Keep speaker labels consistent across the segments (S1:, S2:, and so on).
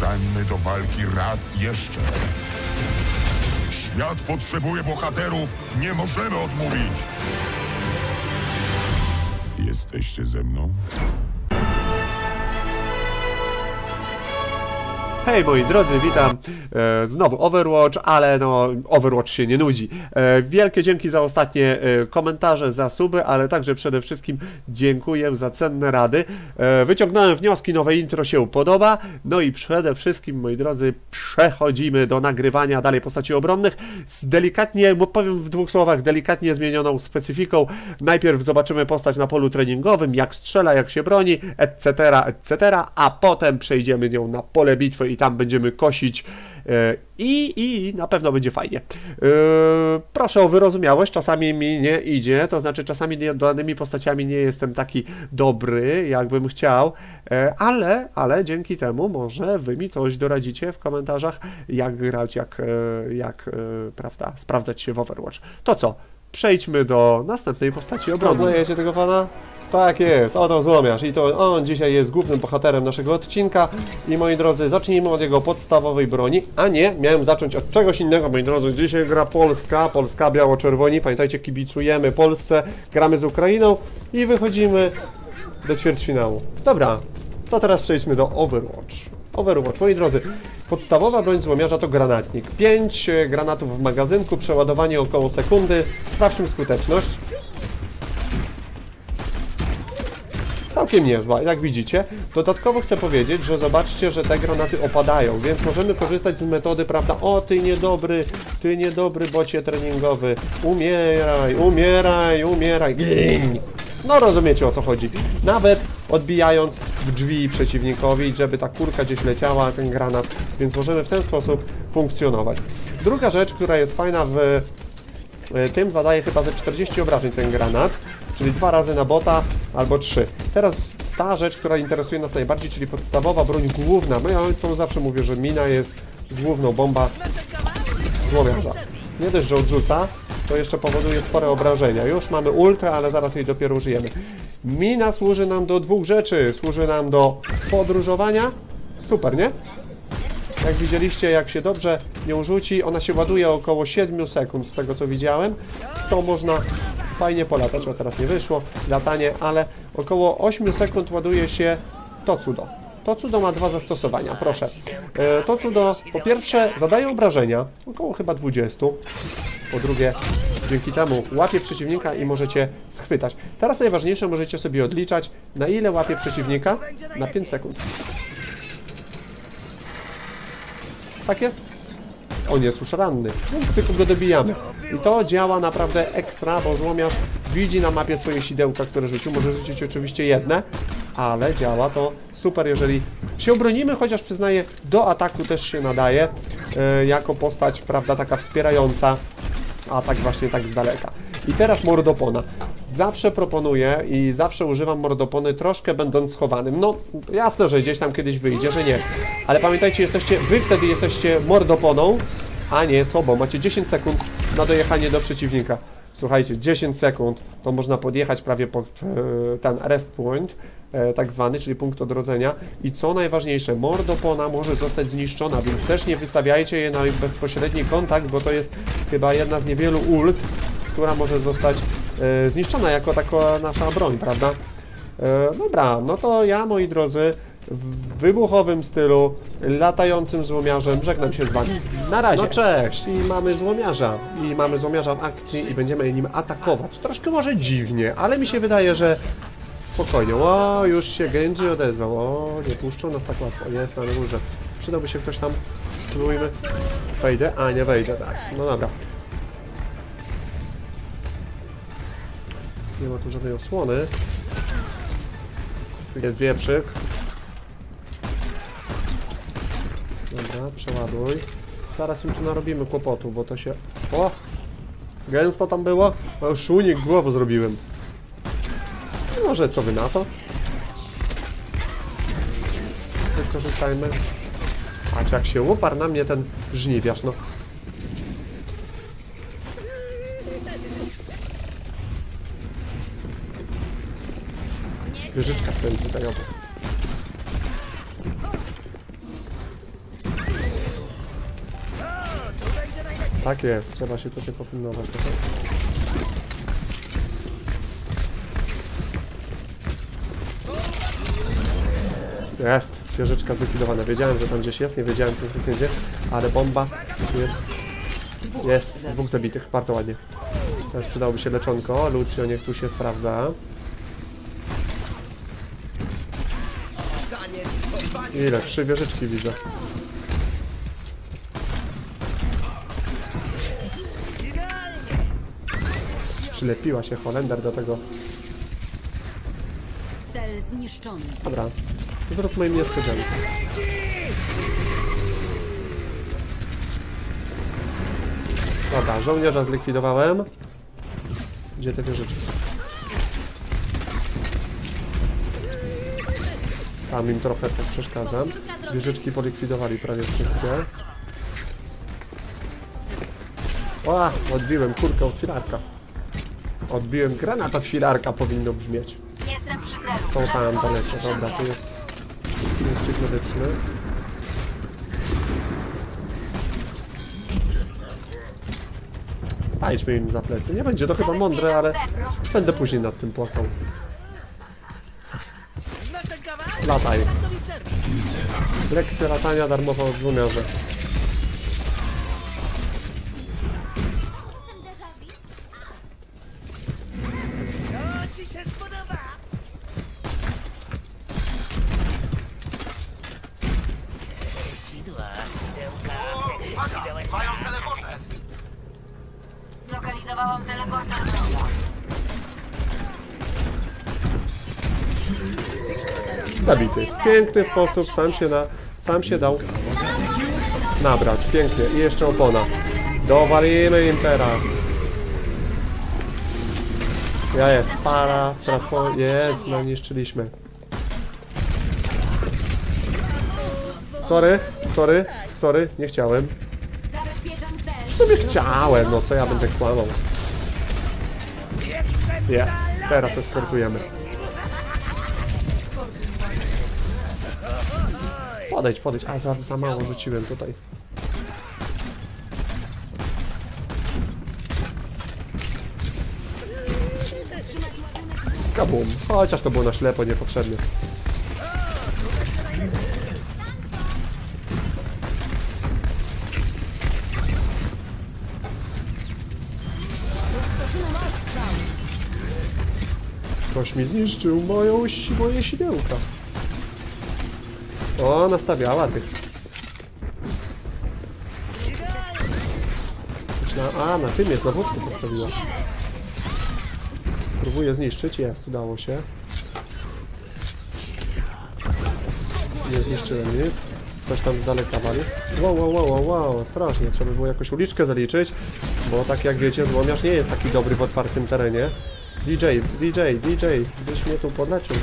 S1: Stańmy do walki raz jeszcze. Świat potrzebuje bohaterów, nie możemy odmówić. Jesteście ze mną?
S2: Hej moi drodzy, witam. E, znowu Overwatch, ale no Overwatch się nie nudzi. E, wielkie dzięki za ostatnie e, komentarze, za suby, ale także przede wszystkim dziękuję za cenne rady. Wyciągnąłem wnioski, nowe intro się podoba. No i przede wszystkim, moi drodzy, przechodzimy do nagrywania dalej postaci obronnych z delikatnie, bo powiem w dwóch słowach, delikatnie zmienioną specyfiką. Najpierw zobaczymy postać na polu treningowym, jak strzela, jak się broni, etc., etc., a potem przejdziemy nią na pole bitwy i tam będziemy kosić e, i, i na pewno będzie fajnie. E, Proszę o wyrozumiałość, czasami mi nie idzie, to znaczy czasami nie- danymi postaciami nie jestem taki dobry, jakbym chciał, e, ale, ale dzięki temu może wy mi coś doradzicie w komentarzach, jak grać, jak, jak prawda, sprawdzać się w Overwatch. To co? Przejdźmy do następnej postaci obrony. Poznajecie tego pana? Tak jest, oto złomiarz i to on dzisiaj jest głównym bohaterem naszego odcinka i moi drodzy, zacznijmy od jego podstawowej broni, a nie, miałem zacząć od czegoś innego, moi drodzy, dzisiaj gra Polska, Polska biało-czerwoni, pamiętajcie, kibicujemy Polsce, gramy z Ukrainą i wychodzimy do ćwierćfinału. Dobra, to teraz przejdźmy do Overwatch. Overwatch, moi drodzy, podstawowa broń złomiarza to granatnik. 5 granatów w magazynku, przeładowanie około sekundy. Sprawdźmy skuteczność. Całkiem niezła, jak widzicie. Dodatkowo chcę powiedzieć, że zobaczcie, że te granaty opadają, więc możemy korzystać z metody, prawda, o ty niedobry, ty niedobry bocie treningowy, umieraj, umieraj, umieraj, gin! No rozumiecie o co chodzi. Nawet odbijając w drzwi przeciwnikowi, żeby ta kurka gdzieś leciała, ten granat, więc możemy w ten sposób funkcjonować. Druga rzecz, która jest fajna w E, Tym zadaje chyba ze 40 obrażeń ten granat, czyli dwa razy na bota albo trzy. Teraz ta rzecz, która interesuje nas najbardziej, czyli podstawowa broń główna. No ja to zawsze mówię, że mina jest główną bomba złomiarza. Nie dość, że odrzuca, to jeszcze powoduje spore obrażenia. Już mamy ultrę, ale zaraz jej dopiero użyjemy. Mina służy nam do dwóch rzeczy. Służy nam do podróżowania. Super, nie? Jak widzieliście, jak się dobrze ją rzuci, ona się ładuje około 7 sekund, z tego co widziałem. To można fajnie polatać. O, teraz nie wyszło, latanie, ale około 8 sekund ładuje się to cudo. To cudo ma dwa zastosowania, proszę. E, To cudo po pierwsze zadaje obrażenia, około chyba 20. Po drugie, dzięki temu łapie przeciwnika i możecie schwytać. Teraz najważniejsze możecie sobie odliczać, na ile łapie przeciwnika? Na 5 sekund. Tak jest? On jest już ranny, więc tylko go dobijamy. I to działa naprawdę ekstra, bo złomiarz widzi na mapie swoje sidełka, które rzucił. Może rzucić oczywiście jedne, ale działa to super, jeżeli się obronimy, chociaż przyznaję, do ataku też się nadaje, e, jako postać, prawda, taka wspierająca atak właśnie tak z daleka. I teraz mordopona. Zawsze proponuję i zawsze używam mordopony troszkę będąc schowanym. No, jasne, że gdzieś tam kiedyś wyjdzie, że nie. Ale pamiętajcie, jesteście, wy wtedy jesteście mordoponą, a nie sobą. Macie 10 sekund na dojechanie do przeciwnika. Słuchajcie, 10 sekund to można podjechać prawie pod e, ten rest point, e, tak zwany, czyli punkt odrodzenia. I co najważniejsze, mordopona może zostać zniszczona, więc też nie wystawiajcie je na bezpośredni kontakt, bo to jest chyba jedna z niewielu ult, która może zostać zniszczona jako taka nasza broń, prawda? E, dobra, no to ja, moi drodzy, w wybuchowym stylu, latającym złomiarzem, żegnam się z wami. Na razie. No cześć, i mamy złomiarza. I mamy złomiarza w akcji i będziemy nim atakować. Troszkę może dziwnie, ale mi się wydaje, że spokojnie. O, już się Genji odezwał. O, nie puszczą nas tak łatwo. Jest na górze. Przydałby się ktoś tam. Spróbujmy. Wejdę? A, nie wejdę, tak. No dobra. Nie ma tu żadnej osłony. Jest wieprzyk. Dobra, przeładuj. Zaraz im tu narobimy kłopotu, bo to się... O! Gęsto tam było? No już unik głową zrobiłem. No Może co wy na to? Wykorzystajmy. Patrz jak się uparł na mnie ten żniwiarz, no. wieżyczka stoi tutaj obok. Tak jest, trzeba się tutaj popilnować. Tak? Jest, wieżyczka zlikwidowana. Wiedziałem, że tam gdzieś jest, nie wiedziałem, co tu będzie, ale bomba jest. Jest, dwóch zabitych, bardzo ładnie. Teraz przydałoby się leczonko. Lucio niech tu się sprawdza. Ile? Trzy wieżyczki widzę. Przylepiła się Holender do tego.
S3: Cel zniszczony.
S2: Dobra, zróbmy im niespodziankę. Dobra, żołnierza zlikwidowałem. Gdzie te wieżyczki? Tam im trochę przeszkadzam. Wieżyczki polikwidowali prawie wszystkie. O, odbiłem kurkę od filarka. Odbiłem granat od filarka, powinno brzmieć. Są tam daleko, dobra, tu jest punkcik medyczny. Znajdźmy im za plecy. Nie będzie to chyba mądre, ale będę później nad tym płakał. Lataj. Lekcja latania darmowa od dwumiarze.
S3: Zlokalizowałam teleporter
S2: Zabity. W piękny sposób, sam się, na, sam się dał nabrać. Pięknie. I jeszcze opona. Dowalimy im teraz. Ja jest. Para, trafo, jest. No niszczyliśmy. Sorry, sorry, sorry, nie chciałem. W sumie chciałem, no co ja będę kłamał. Jest. Teraz eskortujemy. Podejdź, podejdź. A, za, za mało rzuciłem tutaj. Kabum. Chociaż to było na ślepo, niepotrzebnie. Ktoś mi zniszczył moją, moje sidełka. O, nastawiała tych. Myślałem, a, na tym jest, na wódku postawiła. Próbuję zniszczyć, jest, udało się. Nie zniszczyłem nic. Coś tam z daleka wali. Wow, wow, wow, wow, wow, strasznie. Trzeba by było jakąś uliczkę zaliczyć, bo tak jak wiecie, złomiarz nie jest taki dobry w otwartym terenie. DJ, DJ, DJ, byś mnie tu podleczył.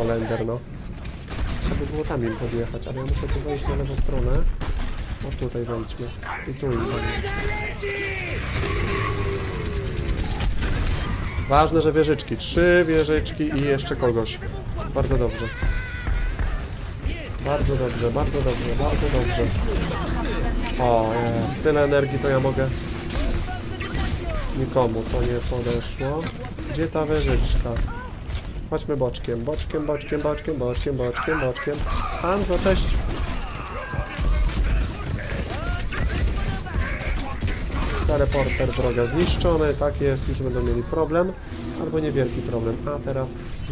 S2: O, Lender, no. Trzeba by było tam im podjechać, ale ja muszę tu wejść na lewą stronę. O, tutaj wejdźmy. I tu im. Ważne, że wieżyczki. Trzy wieżyczki i jeszcze kogoś. Bardzo dobrze. Bardzo dobrze, bardzo dobrze, bardzo dobrze. O. Tyle energii to ja mogę. Nikomu to nie podeszło. Gdzie ta wieżyczka? Chodźmy boczkiem, boczkiem, boczkiem, boczkiem, boczkiem, boczkiem, boczkiem. Hanzo, cześć. Teleporter wroga zniszczony, tak jest, już będą mieli problem, albo niewielki problem. A teraz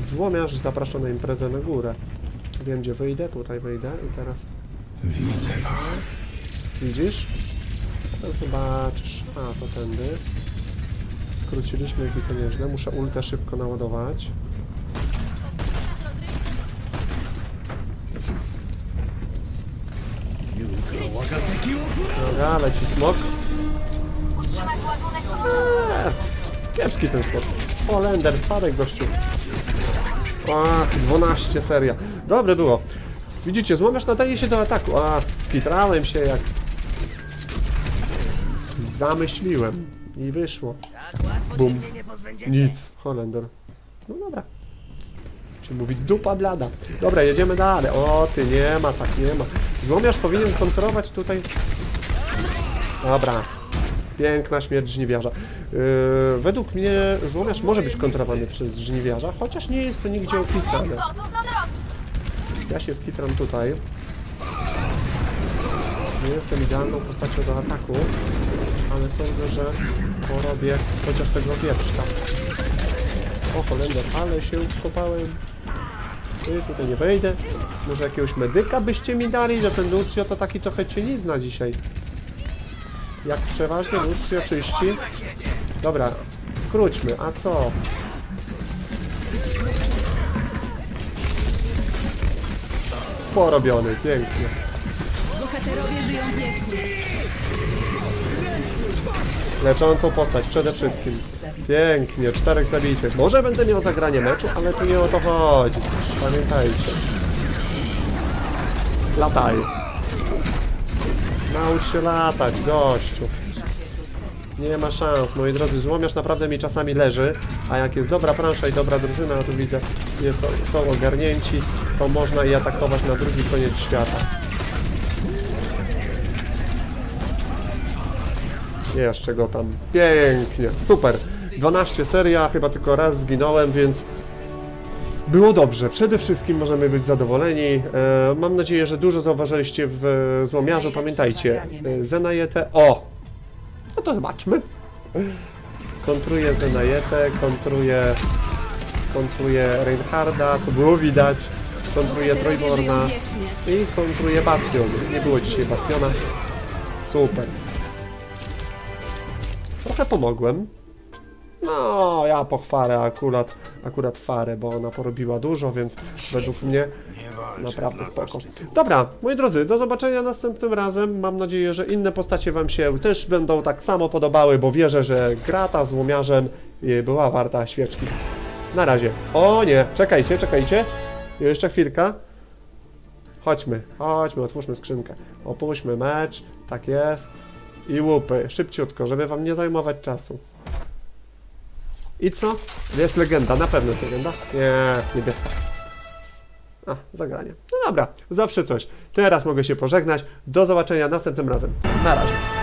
S2: złomiarz zaprasza na imprezę na górę. Wiem gdzie wyjdę, tutaj wyjdę i teraz...
S1: Widzę was.
S2: Widzisz? To zobaczysz. A, to tędy. Skróciliśmy ich i to nieźle. Muszę ultę szybko naładować. Dobra, leci smok. Eee, kiepski ten smok. O, Lender, spadek gościu. Ach, 12 seria. Dobre było. Widzicie, złomiarz nadaje się do ataku. A, skitrałem się jak... Zamyśliłem. I wyszło. Bum. Nic. Holender. No dobra. Się mówi dupa blada. Dobra, jedziemy dalej. O, ty nie ma, tak nie ma. Złomiarz powinien kontrolować tutaj... Dobra. Piękna śmierć żniwiarza. Yy, według mnie złomiarz może być kontrolowany przez żniwiarza, chociaż nie jest to nigdzie opisane. Ja się skitram tutaj. Nie jestem idealną postacią do ataku, ale sądzę, że porobię chociaż tego wieprzka. O Holender, ale się skopałem. Ty, tutaj nie wejdę. Może jakiegoś medyka byście mi dali, że ten Lucio to taki trochę cienizna dzisiaj. Jak przeważnie Lucio czyści. Dobra, skróćmy, a co? Porobiony, pięknie.
S4: Bohaterowie żyją wiecznie.
S2: Leczącą postać przede wszystkim. Pięknie, czterech zabitych. Może będę miał zagranie meczu, ale tu nie o to chodzi. Pamiętajcie. Lataj. Naucz się latać, gościu. Nie ma szans, moi drodzy. Złomiarz naprawdę mi czasami leży, a jak jest dobra plansza i dobra drużyna, to widzę, jest, są ogarnięci, to można i atakować na drugi koniec świata. Jeszcze go tam. Pięknie. Super. 12 seria, chyba tylko raz zginąłem, więc było dobrze. Przede wszystkim możemy być zadowoleni. E, mam nadzieję, że dużo zauważyliście w e, złomiarzu. Pamiętajcie, e, Zenajetę. O! No to zobaczmy. Kontruję Zenajetę, kontruję, kontruję Reinharda, co było widać. Kontruję
S4: wiecznie.
S2: i kontruję Bastion. Nie było dzisiaj Bastiona. Super. Trochę pomogłem. No, ja pochwalę akurat, akurat Farę, bo ona porobiła dużo, więc według mnie naprawdę spoko. Dobra, moi drodzy, do zobaczenia następnym razem. Mam nadzieję, że inne postacie Wam się też będą tak samo podobały, bo wierzę, że gra ta z łomiarzem y, była warta świeczki. Na razie. O nie, czekajcie, czekajcie. Jeszcze chwilka. Chodźmy, chodźmy, otwórzmy skrzynkę. Opuśćmy mecz, tak jest. I łupy, szybciutko, żeby wam nie zajmować czasu. I co? Jest legenda, na pewno jest legenda. Nie, niebieska. A, zagranie. No dobra, zawsze coś. Teraz mogę się pożegnać. Do zobaczenia następnym razem. Na razie.